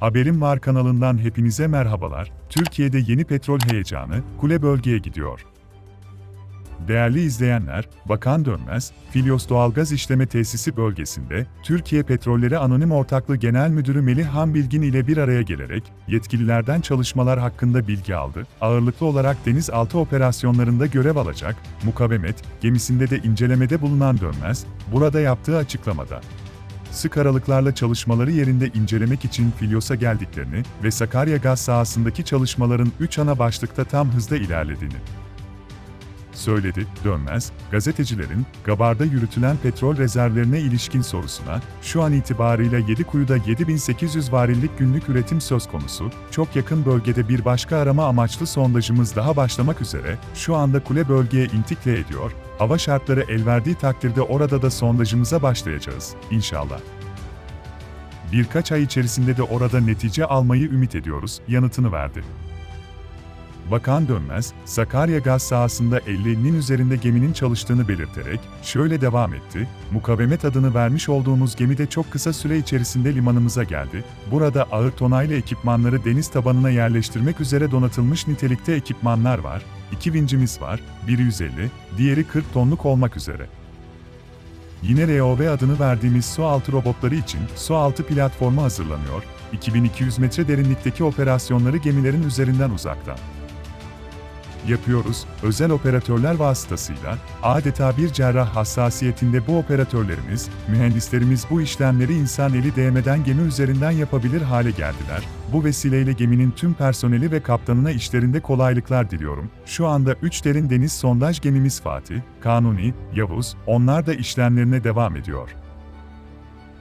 Haberim Var kanalından hepinize merhabalar. Türkiye'de yeni petrol heyecanı kule bölgeye gidiyor. Değerli izleyenler, Bakan Dönmez, Filyos Doğalgaz İşleme Tesisi bölgesinde Türkiye Petrolleri Anonim Ortaklığı Genel Müdürü Melih Han Bilgin ile bir araya gelerek yetkililerden çalışmalar hakkında bilgi aldı. Ağırlıklı olarak denizaltı operasyonlarında görev alacak, mukavemet, gemisinde de incelemede bulunan Dönmez, burada yaptığı açıklamada sık aralıklarla çalışmaları yerinde incelemek için Filyos'a geldiklerini ve Sakarya gaz sahasındaki çalışmaların 3 ana başlıkta tam hızda ilerlediğini söyledi, dönmez, gazetecilerin, Gabar'da yürütülen petrol rezervlerine ilişkin sorusuna, şu an itibarıyla 7 7800 varillik günlük üretim söz konusu, çok yakın bölgede bir başka arama amaçlı sondajımız daha başlamak üzere, şu anda kule bölgeye intikle ediyor, hava şartları el verdiği takdirde orada da sondajımıza başlayacağız, inşallah. Birkaç ay içerisinde de orada netice almayı ümit ediyoruz, yanıtını verdi. Bakan Dönmez, Sakarya gaz sahasında 50'nin üzerinde geminin çalıştığını belirterek, şöyle devam etti, mukavemet adını vermiş olduğumuz gemi de çok kısa süre içerisinde limanımıza geldi, burada ağır tonaylı ekipmanları deniz tabanına yerleştirmek üzere donatılmış nitelikte ekipmanlar var, iki vincimiz var, biri 150, diğeri 40 tonluk olmak üzere. Yine ROV adını verdiğimiz su altı robotları için su altı platformu hazırlanıyor, 2200 metre derinlikteki operasyonları gemilerin üzerinden uzaktan yapıyoruz, özel operatörler vasıtasıyla, adeta bir cerrah hassasiyetinde bu operatörlerimiz, mühendislerimiz bu işlemleri insan eli değmeden gemi üzerinden yapabilir hale geldiler. Bu vesileyle geminin tüm personeli ve kaptanına işlerinde kolaylıklar diliyorum. Şu anda 3 derin deniz sondaj gemimiz Fatih, Kanuni, Yavuz, onlar da işlemlerine devam ediyor.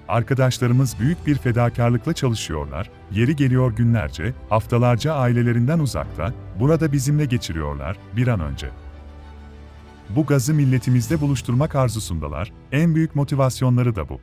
Arkadaşlarımız büyük bir fedakarlıkla çalışıyorlar, yeri geliyor günlerce, haftalarca ailelerinden uzakta, burada bizimle geçiriyorlar, bir an önce. Bu gazı milletimizde buluşturmak arzusundalar, en büyük motivasyonları da bu.